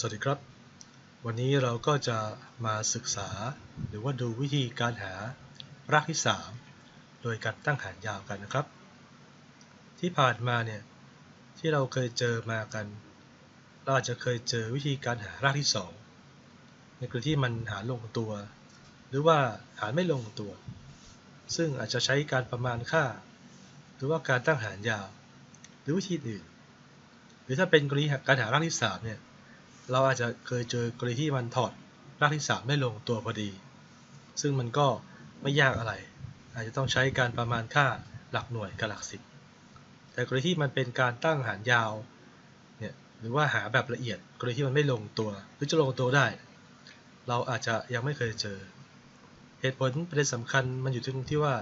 สวัสดีครับ วันนี้เราก็จะมาศึกษา หรือว่าดูวิธีการหารากที่ 3 โดยการตั้งหารยาวกันนะครับ ที่ผ่านมาเนี่ยที่เราเคยเจอมากัน เราอาจจะเคยเจอวิธีการหารากที่2ในกรณีที่มันหารลงตัว หรือว่าหารไม่ลงตัว ซึ่งอาจจะใช้การประมาณค่า หรือว่าการตั้งหารยาว หรือวิธีอื่น หรือถ้าเป็นกรณีการหารากที่3เนี่ย เราอาจจะเคยเจอกรณีที่มันถอดรากที่ 3 ไม่ลงตัวพอดี ซึ่งมันก็ไม่ยากอะไร อาจจะต้องใช้การประมาณค่าหลักหน่วยกับหลักสิบ แต่กรณีที่มันเป็นการตั้งหารยาวเนี่ยหรือว่าหาแบบละเอียดกรณีที่มันไม่ลงตัวหรือจะลงตัวได้ เราอาจจะยังไม่เคยเจอ เหตุผลประเด็นสำคัญมันอยู่ตรงที่ว่า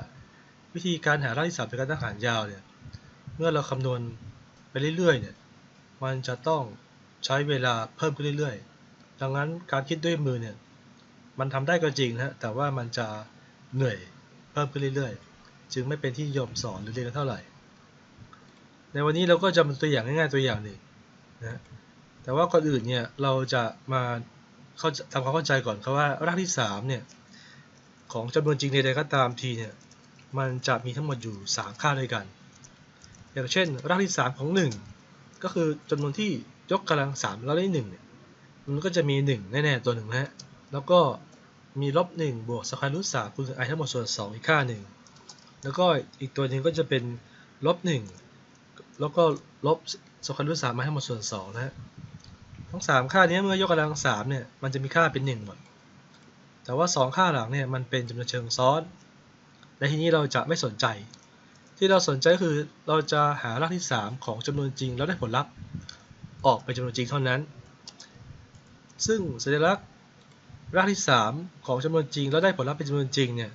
วิธีการหารากที่สามเป็นการตั้งหารยาวเนี่ยเมื่อเราคำนวณไปเรื่อยๆเนี่ยมันจะต้อง ใช้เวลาเพิ่มขึ้นเรื่อยๆ ดังนั้นการคิดด้วยมือเนี่ยมันทำได้ก็จริงนะแต่ว่ามันจะเหนื่อยเพิ่มขึ้นเรื่อยๆ จึงไม่เป็นที่นิยมสอนหรือเรียนเท่าไหร่ ในวันนี้เราก็จะมาตัวอย่างง่ายๆตัวอย่างหนึ่งนะแต่ว่าก่อนอื่นเนี่ยเราจะมาเข้าทำความเข้าใจก่อนครับว่ารากที่3เนี่ยของจำนวนจริงใดๆก็ตามทีเนี่ยมันจะมีทั้งหมดอยู่ 3 ค่าด้วยกัน อย่างเช่น รากที่ 3 ของ 1 ก็คือจำนวนที่ ยกกำลังสามแล้วได้หนึ่งเนี่ยมันก็จะมี1แน่ๆตัวหนึ่งนะฮะแล้วก็มีลบ1บวกสแควร์รูทสามคูณไอทั้งหมดส่วน2อีกค่าหนึ่งแล้วก็อีกตัวหนึ่งก็จะเป็นลบ1แล้วก็ลบสแควร์รูทสามมาให้งหมดส่วน2นะฮะทั้ง3ค่านี้เมื่อยกกำลัง3เนี่ยมันจะมีค่าเป็น1หมดแต่ว่า2ค่าหลังเนี่ยมันเป็นจำนวนเชิงซ้อนและทีนี้เราจะไม่สนใจ ที่เราสนใจก็คือเราจะหารากที่ 3 ของจำนวนจริงแล้วได้ผลลัพธ์ ออกเป็นจำนวนจริงเท่านั้น ซึ่งสัญลักษณ์รากที่ 3 ของจำนวนจริงแล้วได้ผลลัพธ์เป็นจำนวนจริงเนี่ย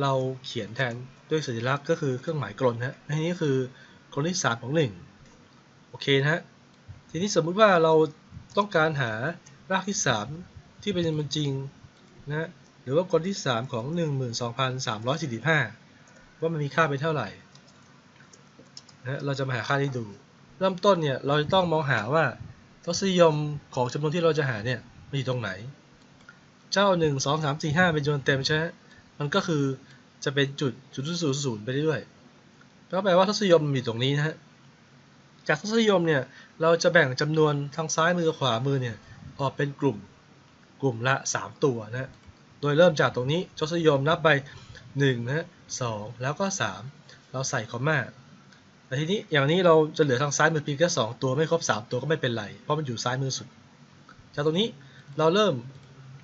เราเขียนแทนด้วยสัญลักษณ์ก็คือเครื่องหมายกลนฮะอันนี้คือกลนที่3ของ 1 โอเคนะฮะทีนี้สมมุติว่าเราต้องการหารากที่ 3 ที่เป็นจำนวนจริงนะหรือว่ากลที่ 3 ของ 12,345 ว่ามันมีค่าเป็นเท่าไหร่นะเราจะมาหาค่าที่ดู เริ่มต้นเนี่ยเราจะต้องมองหาว่าทศนิยมของจำนวนที่เราจะหาเนี่ยมันอยู่ตรงไหน เจ้า 1 2 3 4 5 เป็นจำนวนเต็มใช่ไหมมันก็คือจะเป็นจุดจุดศูนย์ศูนย์ไปเรื่อยๆก็แปลว่าทศนิยมมีตรงนี้นะฮะจากทศนิยมเนี่ยเราจะแบ่งจำนวนทางซ้ายมือขวามือเนี่ยออกเป็นกลุ่มกลุ่มละ 3 ตัวนะโดยเริ่มจากตรงนี้ทศนิยมนับไป1นะสแล้วก็ 3 เราใส่คอมมา แต่ทีนี้อย่างนี้เราจะเหลือทางซ้ายมือเพียงแค่2ตัวไม่ครบ3ตัวก็ไม่เป็นไร เพราะมันอยู่ซ้ายมือสุด จากตรงนี้เราเริ่ม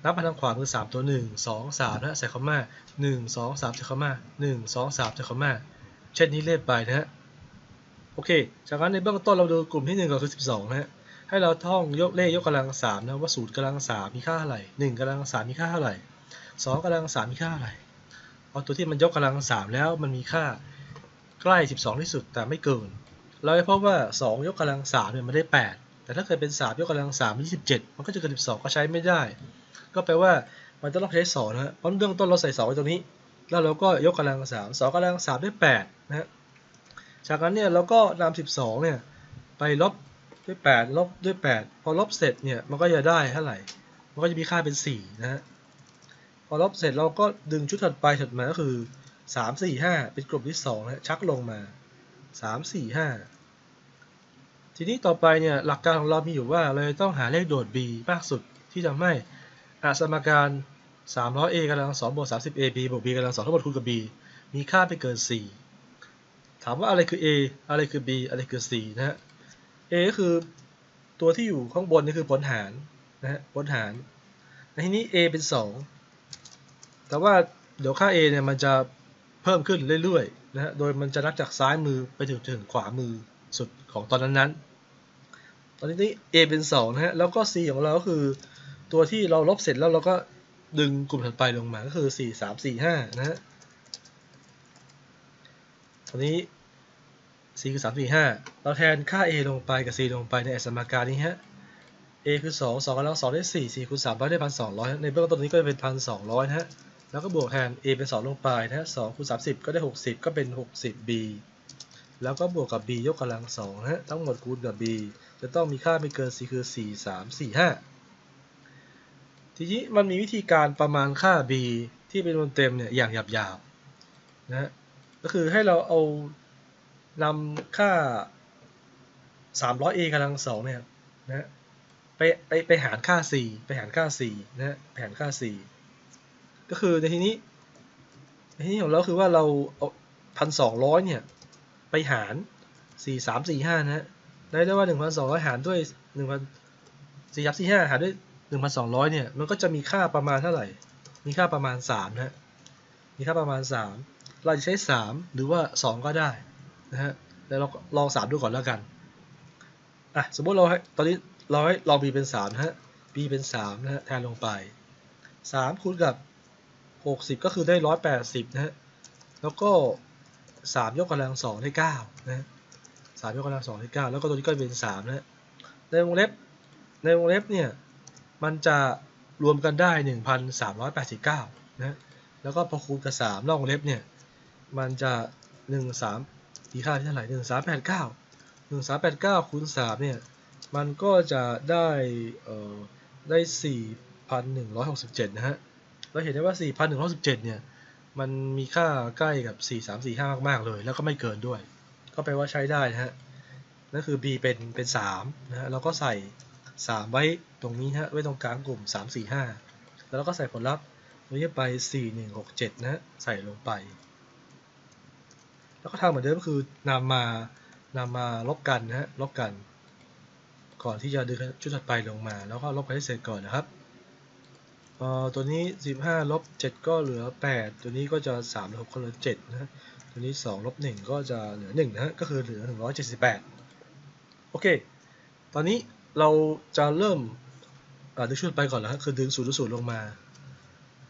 นับมาทางขวามือ3ตัว1 2 3นะใส่คอมมา1 2 3ใส่คอมมา1 2 3ใส่คอมมาเช่นนี้เรียบไปนะฮะโอเค จากนั้นในเบื้องต้นเราดูกลุ่มที่1ก็คือ12นะฮะให้เราท่องยกเลขยกกำลัง3นะว่าศูนย์กำลัง3มีค่าเท่าไหร่1กำลัง3มีค่าเท่าไหร่2กำลัง3มีค่าเท่าไหร่เอาตัวที่มันยกกำลัง3แล้วมันมีค่า ใกล้ 12 ที่สุดแต่ไม่เกิน เราจะพบว่า 2 ยกกำลัง3เนี่ยมันได้ 8 แต่ถ้าเกิดเป็น 3 ยกกำลัง3มัน27มันก็จะเกิน 12 ก็ใช้ไม่ได้ ก็แปลว่ามันต้องใช้2นะฮะเพราะเบื้องต้นเราใส่2ไว้ตรงนี้ แล้วเราก็ยกกำลัง3 2กำลัง3ได้8นะฮะจากนั้นเนี่ยเราก็นำ12 เนี่ยไปลบด้วย 8 ลบด้วย 8 พอลบเสร็จเนี่ยมันก็จะได้เท่าไหร่ มันก็จะมีค่าเป็น 4 นะฮะพอลบเสร็จเราก็ดึงชุดถัดไปถัดมาก็คือ สามสี่ห้าเป็นกลุ่มที่สองนะชักลงมาสามสี่ห้าทีนี้ต่อไปเนี่ยหลักการของเรามีอยู่ว่าเราต้องหาเลขโดด b มากสุดที่ทำให้อสมการ 300a กำลัง2บวก 30ab บวก b กำลัง2ทั้งหมดคูณกับ b มีค่าไปเกิน 4 ถามว่าอะไรคือ a อะไรคือ b อะไรคือ c นะฮะ a ก็คือตัวที่อยู่ข้างบนนี่คือผลหารนะฮะผลหารในที่นี้ a เป็น 2 แต่ว่าเดี๋ยวค่า a เนี่ยมันจะ เพิ่มขึ้นเรื่อยๆนะฮะโดยมันจะนับจากซ้ายมือไปถึงถึงขวามือสุดของตอนนั้นๆ ตอนนี้ a เป็น2นะฮะแล้วก็ c ของเราก็คือตัวที่เราลบเสร็จแล้วเราก็ดึงกลุ่มถัดไปลงมาก็คือ 4 3 4 5 นะฮะตอนนี้ c คือ 3 4 5 เราแทนค่า a ลงไปกับ c ลงไปในสมการนี้ฮะ a คือ 2 2กำลัง2ได้ 4 4คูณ3ได้พันสองร้อยในเบื้องต้นนี้ก็จะเป็นพันสองร้อยนะฮะ แล้วก็บวกแทน a เป็น 2 ลงไปนะ2คูณ30 ก็ได้ 60 ก็เป็น 60b แล้วก็บวกกับ b ยกกำลัง2นะฮะทั้งหมดคูณกับ b จะต้องมีค่าไม่เกิน c คือ 4 3 4 5 ทีนี้มันมีวิธีการประมาณค่า b ที่เป็นจำนวนเต็มเนี่ยอย่างหยาบๆนะฮะก็คือให้เราเอานำค่า 300a กำลังสองเนี่ยนะฮะไปไปไปหารค่า4ไปหารค่า4นะฮะไปหารค่า4 ก็คือในทีนี้ในที่นี้ของเราคือว่าเราเอาพันสองร้อยเนี่ย ไปหาร4 3 4 5นะฮะได้ได้ว่า1,200หารด้วย1,000 4 3 4 5หารด้วย1,200เนี่ย มันก็จะมีค่าประมาณเท่าไหร่ มีค่าประมาณ3นะฮะมีค่าประมาณ3เราจะใช้3หรือว่า2ก็ได้นะฮะแล้วเราลอง3ดูก่อนแล้วกันอะสมมติเราให้ตอนนี้เราให้ลอง b เป็น3นะฮะ b เป็น3นะฮะแทนลงไป3คูณกับ 60 ก็คือได้ 180 นะฮะ แล้วก็ 3 ยกกำลัง2ได้9นะฮะ3ยกกำลัง2ได้9แล้วก็ตัวนี้ก็เป็น3นะฮะ ในวงเล็บ ในวงเล็บเนี่ย มันจะรวมกันได้ 1,389 นะแล้วก็พอคูณกับ 3 นอกวงเล็บเนี่ย มันจะ 1 3มีค่าที่เท่าไหร่1389 1389คูณ3เนี่ย มันก็จะได้เอ่อได้ 4,167 นะฮะ เราเห็นได้ว่า 4,167 เนี่ย มันมีค่าใกล้กับ 4345 มาก ๆ เลย แล้วก็ไม่เกินด้วย ก็แปลว่าใช้ได้นะฮะ นั่นคือ b เป็น เป็น3นะฮะเราก็ใส่ 3 ไว้ตรงนี้ฮะ ไว้ตรงกลางกลุ่ม 3 4 5 แล้วเราก็ใส่ผลลัพธ์ตรงนี้ไป 4 1 6 7 นะฮะ ใส่ลงไป แล้วก็ทำเหมือนเดิมก็คือนำมานำมาลบกันนะฮะ ลบกัน ก่อนที่จะดึงชุดถัดไปลงมา แล้วก็ลบกันให้เสร็จก่อนนะครับ เอ่อตัวนี้ 15ลบ7ก็เหลือ 8 ตัวนี้ก็จะ3ลบ6ก็เหลือ7นะตัวนี้2ลบ1ก็จะเหลือ1นะฮะก็คือเหลือ 178 โอเค ตอนนี้เราจะเริ่มดึงชุดไปก่อนแล้วคือดึงศูนย์ศูนย์ลงมา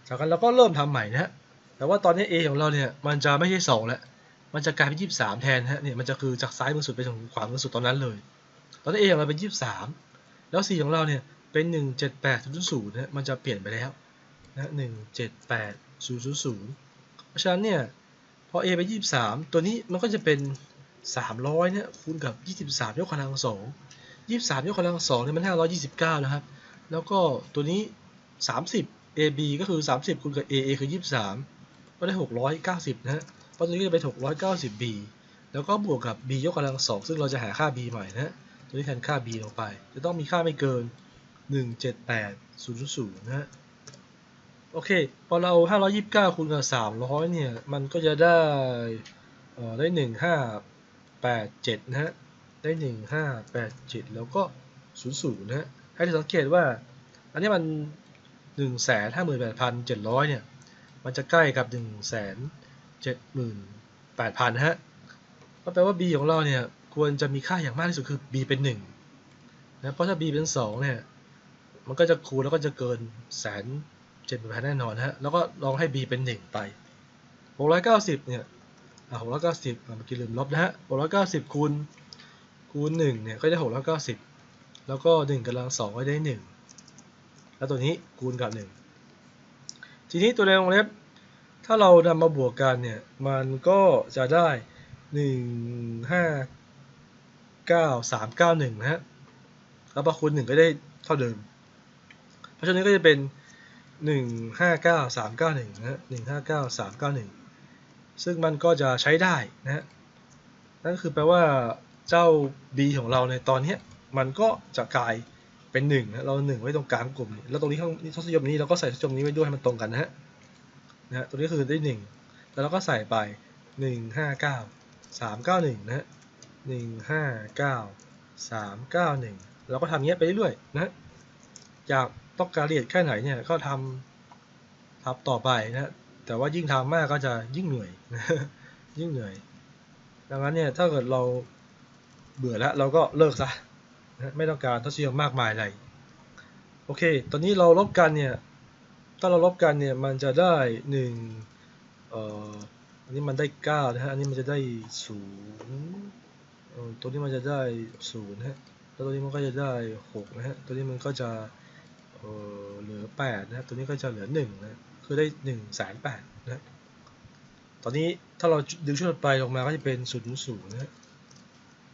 จากนั้นเราก็เริ่มทำใหม่นะฮะแต่ว่าตอนนี้ A ของเราเนี่ยมันจะไม่ใช่2แล้วมันจะกลายเป็น 23 แทนฮะเนี่ยมันจะคือจากซ้ายมือสุดไปถึงขวามือสุดตอนนั้นเลย ตอนนี้ A ของเราเป็น 23 แล้ว C ของเราเนี่ย เป็น 17800นะฮะมันจะเปลี่ยนไปแล้วนะ17800เพราะฉะนั้นเนี่ย พอ A เป็น23 ตัวนี้มันก็จะเป็น 300เนี่ยคูณกับ 23 ยกกำลัง2 23 ยกกำลัง2เนี่ยมัน 529 นะครับ แล้วก็ตัวนี้ 30 AB ก็คือ 30คูณกับ AA คือ 23 ก็ได้ 690 นะฮะเพราะตัวนี้จะเป็น 690B แล้วก็บวกกับ B ยกกำลัง2ซึ่งเราจะหาค่า B ใหม่นะฮะตัวนี้แทนค่า B ลงไป จะต้องมีค่าไม่เกิน 17800นะฮะโอเค พอเรา 529คูณกับ300 เนี่ย มันก็จะได้เอ่อได้ 1587 นะฮะ ได้ 1587 แล้วก็ 00 นะฮะ ให้สังเกตว่า อันนี้มัน 158,700 เนี่ย มันจะใกล้กับ 178,000นะฮะ ก็แปลว่า b ของเราเนี่ย ควรจะมีค่าอย่างมากที่สุดคือ b เป็น 1 นะ เพราะถ้า b เป็น 2 เนี่ย มันก็จะคูณแล้วก็จะเกินแสนเจ็ดพันแน่นอนฮะ แล้วก็ลองให้ b เป็น 1 ไป 690 เนี่ย อะ690เมื่อกี้ลืมลบนะฮะ 690 คูณ คูณ 1 เนี่ย ก็ได้690 แล้วก็ 1กำลัง2ก็ได้ 1 แล้วตัวนี้คูณกับ 1 ทีนี้ตัวในวงเล็บ ถ้าเรานำมาบวกกันเนี่ย มันก็จะได้ 1 5 9 3 9 1 นะฮะ แล้วพอคูณ 1 ก็ได้เท่าเดิม เพราะฉะนั้นก็จะเป็น 1 5 9 3 9 1นะฮะ1 5 9 3 9 1 ซึ่งมันก็จะใช้ได้นะฮะนั่นคือแปลว่าเจ้า b ของเราในตอนนี้มันก็จะกลายเป็น1นะเรา1ไว้ตรงกลางกลุ่ม แล้วตรงนี้ข้างทศนิยมนี้เราก็ใส่ทศนิยมนี้ไว้ด้วยให้มันตรงกันนะฮะนะฮะตัวนี้คือได้ 1 แล้วเราก็ใส่ไป 1 5 9 3 9 1นะฮะ1 5 9 3 9 1เราก็ทำเงี้ยไปเรื่อยๆนะฮะอยาก ต้องการละเอียดแค่ไหนเนี่ยก็ทำทับต่อไปนะแต่ว่ายิ่งทำมากก็จะยิ่งเหนื่อยยิ่งเหนื่อยดังนั้นเนี่ยถ้าเกิดเราเบื่อแล้วเราก็เลิกซะไม่ต้องการทัศนิยมากมายอะไรโอเค ตอนนี้เราลบกันเนี่ย ถ้าเราลบกันเนี่ยมันจะได้หนึ่งเอ่ออันนี้มันได้เก้านะฮะ อันนี้มันจะได้ศูนย์ตัวนี้มันจะได้ศูนย์ฮะ แล้วตัวนี้มันก็จะได้หกนะฮะ ตัวนี้มันก็จะ ออเหลือแปดนะตัวนี้ก็จะเหลือหนึ่งนะคือได้หนึ่งแสนแปดนะตอนนี้ถ้าเราดึงชุดไปลงมาก็จะเป็นศูนย์ศูนย์นะ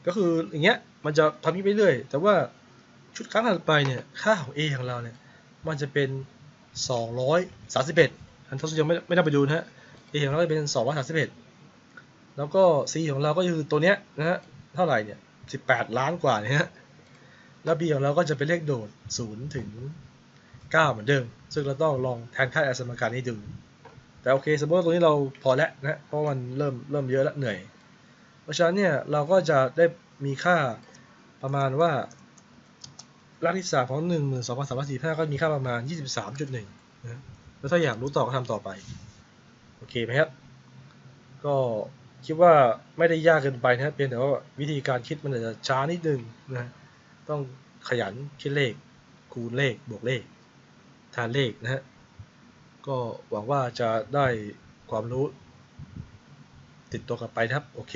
ก็คืออย่างเงี้ยมันจะทำนี้ไปเรื่อย แต่ว่าชุดครั้งถัดไปเนี่ยค่าของ a ของเราเนี่ยมันจะเป็น 231 อันทศยังไม่ไม่ต้องไปดูนะฮะ A ของเราจะเป็น 231 แล้วก็ C ของเราก็คือตัวเนี้ยนะฮะเท่าไหร่เนี่ย 18 ล้านกว่าเนี่ยฮะแล้ว B ของเราก็จะเป็นเลขโดด 0 ถึง 9 เหมือนเดิม ซึ่งเราต้องลองแทนค่าแอสมการนี้ดู แต่โอเคสมมติว่าตรงนี้เราพอแล้วนะ เพราะมันเริ่มเริ่มเยอะแล้วเหนื่อย เพราะฉะนั้นเนี่ยเราก็จะได้มีค่าประมาณว่ารากที่สามของหนึ่งหมื่นสองพันสามร้อยสี่ห้าก็มีค่าประมาณยี่สิบสามจุดหนึ่งนะแล้วถ้าอยากรู้ต่อก็ทำต่อไป โอเคไหมครับ ก็คิดว่าไม่ได้ยากเกินไปนะเพียงแต่ว่าวิธีการคิดมันอาจจะช้านิดนึงนะต้องขยันคิดเลขคูณเลขบวกเลข ทานเลขนะฮะ ก็หวังว่าจะได้ความรู้ ติดตัวกลับไปนะครับ โอเค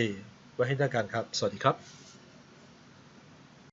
ไว้ให้ได้กันครับ สวัสดีครับ